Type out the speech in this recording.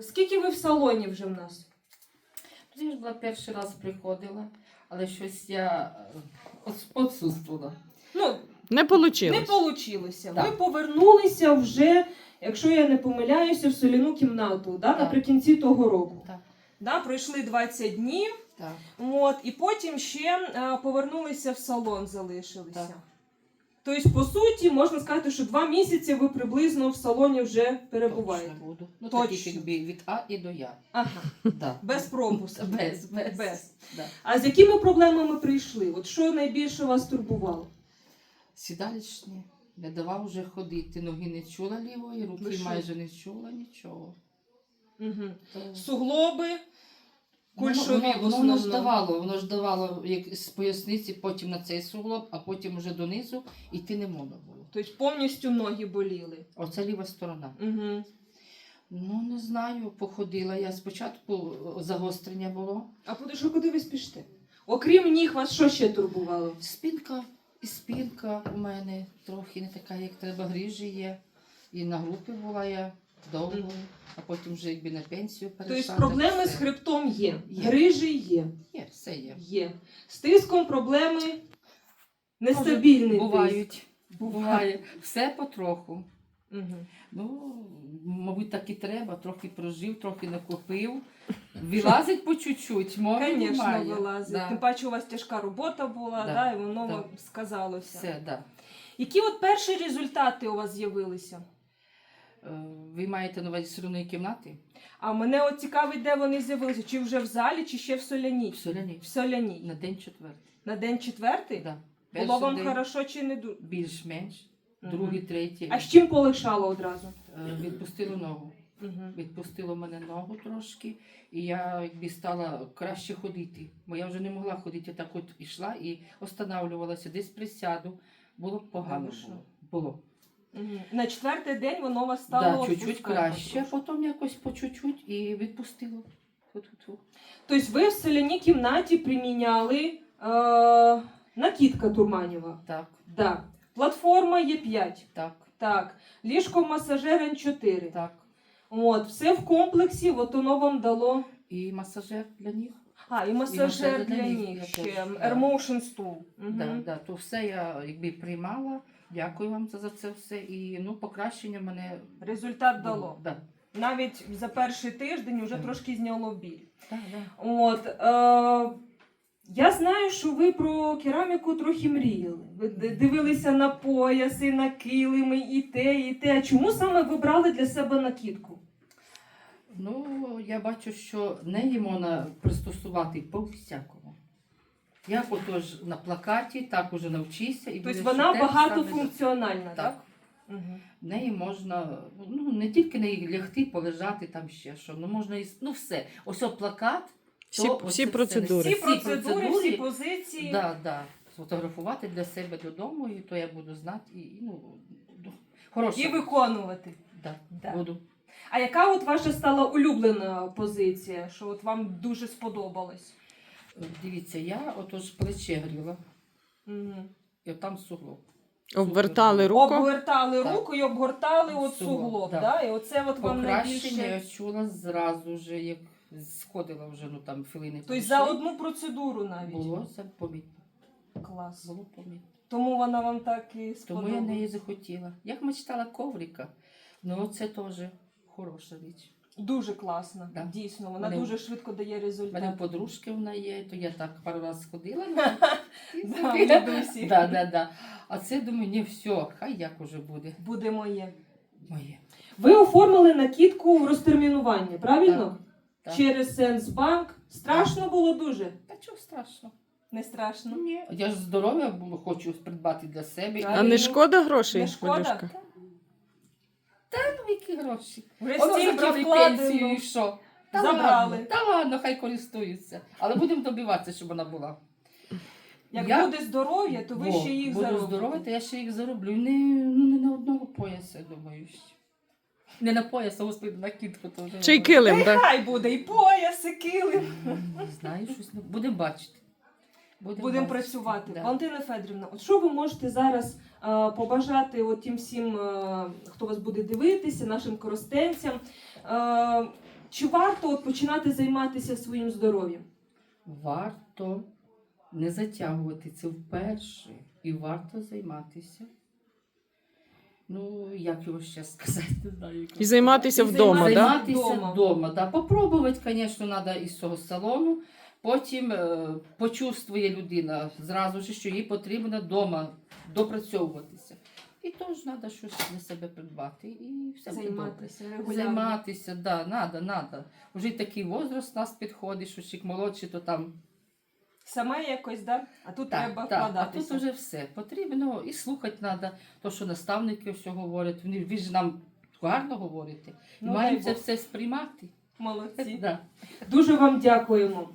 Скільки ви в салоні вже в нас? Тоді ж була перший раз приходила, але щось я е, відсутствувала. Ну, Не вийшло. не вийшло. Так. Ви повернулися вже, якщо я не помиляюся, в соляну кімнату да, Так. наприкінці того року. Так. Да, пройшли 20 днів, Так. от, і потім ще е, повернулися в салон, залишилися. Так. Тобто, по суті, можна сказати, що два місяці ви приблизно в салоні вже перебуваєте. Точно буду. Ну, Точно. якби від А і до Я. Ага, Да. без пропуску. Без, без. Без. Да. А з якими проблемами прийшли? От що найбільше вас турбувало? Сідалічні. Не давав вже ходити. Ноги не чула лівої, руки Ви майже не чула нічого. Угу. То- Суглоби, кульшові Воно, в воно, воно ж давало, воно ж давало як з поясниці, потім на цей суглоб, а потім вже донизу йти не можна було. Тобто повністю ноги боліли. Оце ліва сторона. Угу. Ну не знаю, походила я. Спочатку загострення було. А куди що куди ви спішите? Окрім ніг, вас що ще турбувало? Спинка і спинка у мене трохи не така, як треба, грижі є. І на групі була я довго, а потім вже якби на пенсію перейшла. Тобто так проблеми все. з хребтом є, Є. грижі є. Є, все є. Є. З тиском проблеми нестабільний тиск. Бувають. Буває. Все потроху. Угу. Ну, мабуть, так і треба. Трохи прожив, трохи накопив. Вилазить по чуть-чуть, мови Звісно, немає. вилазить. Да. Тим паче у вас тяжка робота була, Да. да. і воно Да. вам сказалося. Все, да. Які от перші результати у вас з'явилися? Е, Ви маєте на увазі соляної кімнати? А мене от цікавить, де вони з'явилися, чи вже в залі, чи ще в соляній? В соляній. В соляній. На день четвертий. На день четвертий? Да. Було Перший вам день хорошо чи не дуже? більш-менш, другий, третій. А з чим полишало одразу? Е, Відпустило ногу. Угу. Відпустило мене ногу трошки, і я якби стала краще ходити. Бо я вже не могла ходити, я так от ішла і останавливалася, десь присяду. Було погано. Хорошо. Було. було. На четвертий день воно у вас стало Да, чуть-чуть краще, потім якось по чуть-чуть і відпустило. Тобто ви в соляній кімнаті приміняли е, накидка Турманєва. Так, Да. Платформа Є5. так, Так. Ліжко масажер Н4. так. От, все в комплексі, от воно вам дало. І масажер для них. А, і масажер масажер для для ніг ніг ще. Airmotion стул. Угу. Да, да. То все я якби приймала. Дякую вам за, за це все. І ну, покращення мене Результат дало. Да. Навіть за перший тиждень вже Так. трошки зняло біль. Да, да. От, е, я знаю, що ви про кераміку трохи мріяли. Ви дивилися на пояси, на килими, і те, і те. А Чому саме ви брали для себе накидку? Ну, я бачу, що неї можна пристосувати по всякому. Як отож на плакаті, так уже навчися. І Тобто вона багатофункціональна, так? Так. Угу. В неї можна ну, не тільки неї лягти, полежати там ще що. Ну можна і ну все. Ось о плакат. Всі, то всі оце процедури. Всі Всі процедури, процедури. всі позиції. Да, да. Сфотографувати для себе додому, і то я буду знати. І, ну, ну, хороше. І виконувати. Да, Да. буду. А яка от ваша стала улюблена позиція, що от вам дуже сподобалось? Дивіться, я отож плече гріла, Угу. і там суглоб. Обвертали руку. Обгортали Так. руку і обгортали от Суглоб, суглоб, да. да. І оце от вам Покращення я чула зразу вже, як сходила вже, ну там хвилини. Тобто за одну процедуру навіть. Було це помітно. Клас. Було помітно. Тому вона вам так і Тому я неї захотіла. Як мечтала коврика, ну це теж хороша річ. Дуже класна, Да. дійсно. Вона Мене- дуже швидко дає У мене результат. подружки вона є, то я так пару разів сходила. і Да, собі- в дідусі. Да, да, да. А це думаю, ні, все, хай як уже буде. Буде моє. Моє. Ви оформили накидку в розтермінування, правильно? Так. Через Сенсбанк. Страшно було дуже. Та чого страшно? Не страшно. Ні. Я ж здоров'я хочу придбати для себе. А не шкода грошей, Не шкода? Полюшка? Ну, які гроші. Вже стільки забрали пенсію вкладено. і що? Та Забрали. Ладно, та ладно, хай користуються. Але будемо добиватися, щоб вона була. Як Я- буде здоров'я, то ви Во, ще їх буду заробите. здорова, то я ще їх зароблю. Не, ну, не на одного пояса, думаю. ще. Не на пояс, а господи, на кітку теж. Чи й килим, Та й так? хай буде і пояс, і килим. Не знаю, щось. не- Будемо бачити. Будемо бачити, працювати. да. Валентина Федорівна, от що ви можете зараз побажати от тим всім, е, хто вас буде дивитися, нашим користенцям? Е, Чи варто от починати займатися своїм здоров'ям? Варто не затягувати це вперше і варто займатися. Ну, як його ще сказати, не знаю. як І займатися І вдома, так? Да? Займатися Вдома. вдома. Да. Попробувати, звісно, треба із цього салону. Потім е, почувствує людина зразу ж, що їй потрібно вдома допрацьовуватися. І теж треба щось для себе придбати. І все буде добре. Займатися регулярно. Займатися, да, надо, надо. Вже такий возраст нас підходить, що чик молодший, то там Саме якось, да? А тут треба так, а тут вже все потрібно і слухати треба, то, що наставники все говорять. Вони ви ж нам гарно говорите. Ну, Маємо це все сприймати. Молодці. Да. Дуже вам дякуємо.